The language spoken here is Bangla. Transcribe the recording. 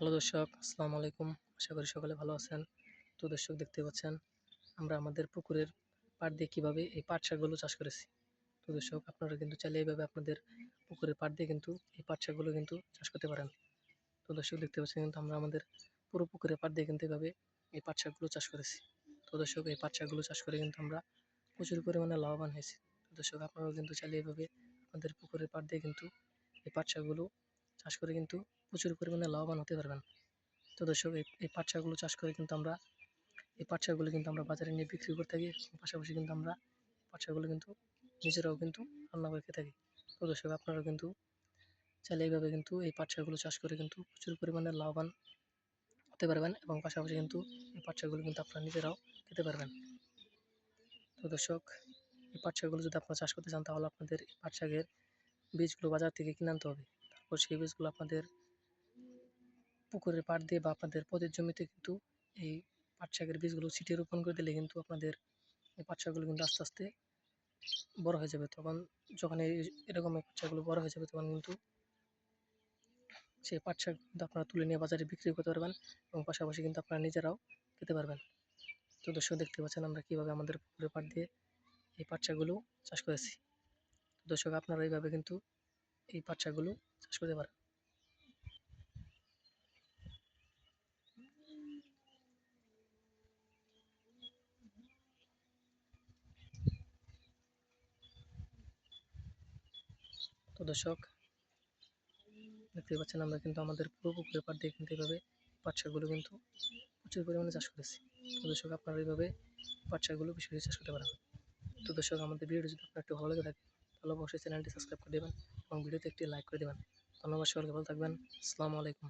হ্যালো দর্শক, আসসালামু আলাইকুম। আশা করি সকলে ভালো আছেন। তো দর্শক দেখতে পাচ্ছেন, আমরা আমাদের পুকুরের পাড় দিয়ে কীভাবে এই পাট শাকগুলো চাষ করেছি। তো দর্শক, আপনারা কিন্তু চাইলে এইভাবে আপনাদের পুকুরের পাড় দিয়ে কিন্তু এই পাট শাকগুলো কিন্তু চাষ করতে পারেন। তো দর্শক দেখতে পাচ্ছেন কিন্তু আমরা আমাদের পুরো পুকুরের পাড় দিয়ে কিন্তু এভাবে এই পাট শাকগুলো চাষ করেছি। তো দর্শক, এই পাট শাকগুলো চাষ করে কিন্তু আমরা প্রচুর পরিমাণে লাভবান হয়েছি। তো দর্শক, আপনারাও কিন্তু চাইলে এইভাবে আপনাদের পুকুরের পাড় দিয়ে কিন্তু এই পাট শাকগুলো চাষ করে কিন্তু প্রচুর পরিমাণে লাভবান হতে পারবেন। তো দর্শক, এই এই পাট শাকগুলো চাষ করে কিন্তু আমরা, এই পাট শাকগুলো কিন্তু আমরা বাজারে নিয়ে বিক্রি করে থাকি পাশাপাশি কিন্তু আমরা পাট শাকগুলো কিন্তু নিজেরাও কিন্তু রান্না করে খেয়ে থাকি। তো দর্শক, আপনারাও কিন্তু চাইলে এইভাবে কিন্তু এই পাট শাকগুলো চাষ করে কিন্তু প্রচুর পরিমাণে লাভবান হতে পারবেন এবং পাশাপাশি কিন্তু এই পাট শাকগুলো কিন্তু আপনারা নিজেরাও খেতে পারবেন। তো দর্শক, এই পাট শাকগুলো যদি আপনারা চাষ করতে চান তাহলে আপনাদের পাট শাকের বীজগুলো বাজার থেকে কিনে আনতে হবে। তারপর সেই বীজগুলো আপনাদের পুকুরের পাড় দিয়ে বা আপনাদের পদের জমিতে কিন্তু এই পাট শাকের বীজগুলো ছিটিয়ে রোপণ করে দিলে কিন্তু আপনাদের এই পাট শাকগুলো কিন্তু আস্তে আস্তে বড় হয়ে যাবে। তখন যখন এই এরকম পাট শাকগুলো বড় হয়ে যাবে, তখন কিন্তু সেই পাট শাক কিন্তু আপনারা তুলে নিয়ে বাজারে বিক্রি করতে পারবেন এবং পাশাপাশি কিন্তু আপনারা নিজেরাও খেতে পারবেন। তো দর্শক, দেখতে পাচ্ছেন আমরা কীভাবে আমাদের পুকুরের পাট দিয়ে এই পাট শাকগুলো চাষ করেছি। দর্শক, আপনারা এইভাবে কিন্তু এই পাট শাকগুলো চাষ করতে পারেন তো দর্শক দেখতে পাচ্ছেন আমরা কিন্তু আমাদের পুরো পুকুরের পাড় দিয়ে কিন্তু এইভাবে পাট শাকগুলো কিন্তু প্রচুর পরিমাণে চাষ করেছি তো দর্শক, আপনারা এইভাবে পাট শাকগুলো বেশি বেশি চাষ করতে পারেন। তো দর্শক, আমাদের ভিডিওটি যদি আপনার একটু ভালো লেগে থাকে তাহলে অবশ্যই চ্যানেলটি সাবস্ক্রাইব করে দেবেন এবং ভিডিওতে একটি লাইক করে দেবেন। ধন্যবাদ সকলকে ভালো থাকবেন। আসসালামু আলাইকুম।